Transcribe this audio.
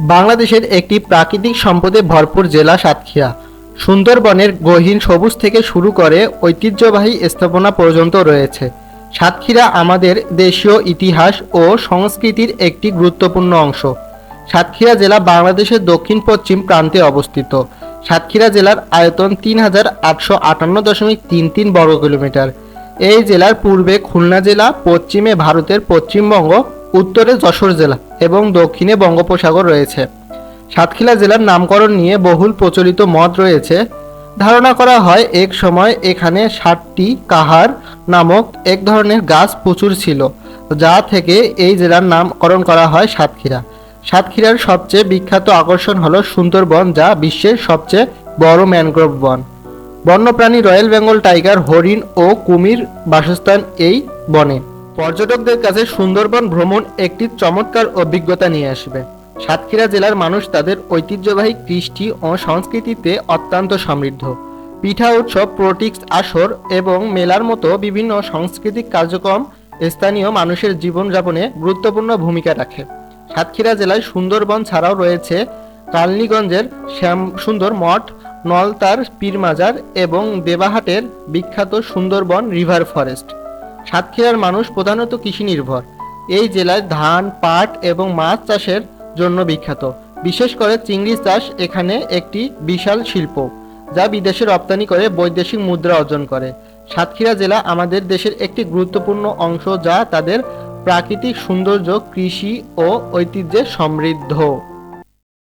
বাংলাদেশের একটি প্রাকৃতিক সম্পদে ভরপুর জেলা সাতক্ষীরা। সুন্দরবনের গহীন সবুজ থেকে শুরু করে ঐতিহ্যবাহী স্থাপনা পর্যন্ত রয়েছে। সাতক্ষীরা আমাদের দেশীয় ইতিহাস ও সংস্কৃতির একটি গুরুত্বপূর্ণ অংশ। সাতক্ষীরা জেলা বাংলাদেশের দক্ষিণ পশ্চিম প্রান্তে অবস্থিত। সাতক্ষীরা জেলার আয়তন তিন হাজার আটশো আটান্ন দশমিক তিন তিন বর্গ কিলোমিটার। এই জেলার পূর্বে খুলনা জেলা, পশ্চিমে ভারতের পশ্চিমবঙ্গ উত্তরে যশোর জেলা এবং দক্ষিণে বঙ্গোপসাগর রয়েছে। সাতক্ষীরা জেলার নামকরণ নিয়ে বহুল প্রচলিত মত রয়েছে। ধারণা করা হয়, এক সময় এখানে ষাটটি কাহার নামক এক ধরনের গাছ প্রচুর ছিল, যা থেকে এই জেলার নামকরণ করা হয় সাতক্ষীরা। সাতক্ষীরার সবচেয়ে বিখ্যাত আকর্ষণ হল সুন্দরবন, যা বিশ্বের সবচেয়ে বড় ম্যানগ্রোভ বন। বন্যপ্রাণী রয়্যাল বেঙ্গল টাইগার, হরিণ ও কুমির বাসস্থান এই বনে। পর্যটকদের কাছে সুন্দরবন ভ্রমণ একটি চমৎকার অভিজ্ঞতা নিয়ে আসবে। সাতক্ষীরা জেলার মানুষ তাদের ঐতিহ্যবাহী কৃষ্টি ও সংস্কৃতিতে অত্যন্ত সমৃদ্ধ। পিঠা উৎসব, প্রোটিক্স আসর এবং মেলার মতো বিভিন্ন সাংস্কৃতিক কার্যক্রম স্থানীয় মানুষের জীবনযাপনে গুরুত্বপূর্ণ ভূমিকা রাখে। সাতক্ষীরা জেলায় সুন্দরবন ছাড়াও রয়েছে কালনীগঞ্জের শ্যাম সুন্দর মঠ, নলতার পীরমাজার এবং দেবাহাটের বিখ্যাত সুন্দরবন রিভার ফরেস্ট। সাতক্ষীরার মানুষ প্রধানত কৃষি নির্ভর এই জেলায় ধান, পাট এবং মাছ চাষের জন্য বিখ্যাত। বিশেষ করে চিংড়ি চাষ এখানে একটি বিশাল শিল্প, যা বিদেশে রপ্তানি করে বৈদেশিক মুদ্রা অর্জন করে। সাতক্ষীরা জেলা আমাদের দেশের একটি গুরুত্বপূর্ণ অংশ, যা তাদের প্রাকৃতিক সৌন্দর্য, কৃষি ও ঐতিহ্যে সমৃদ্ধ।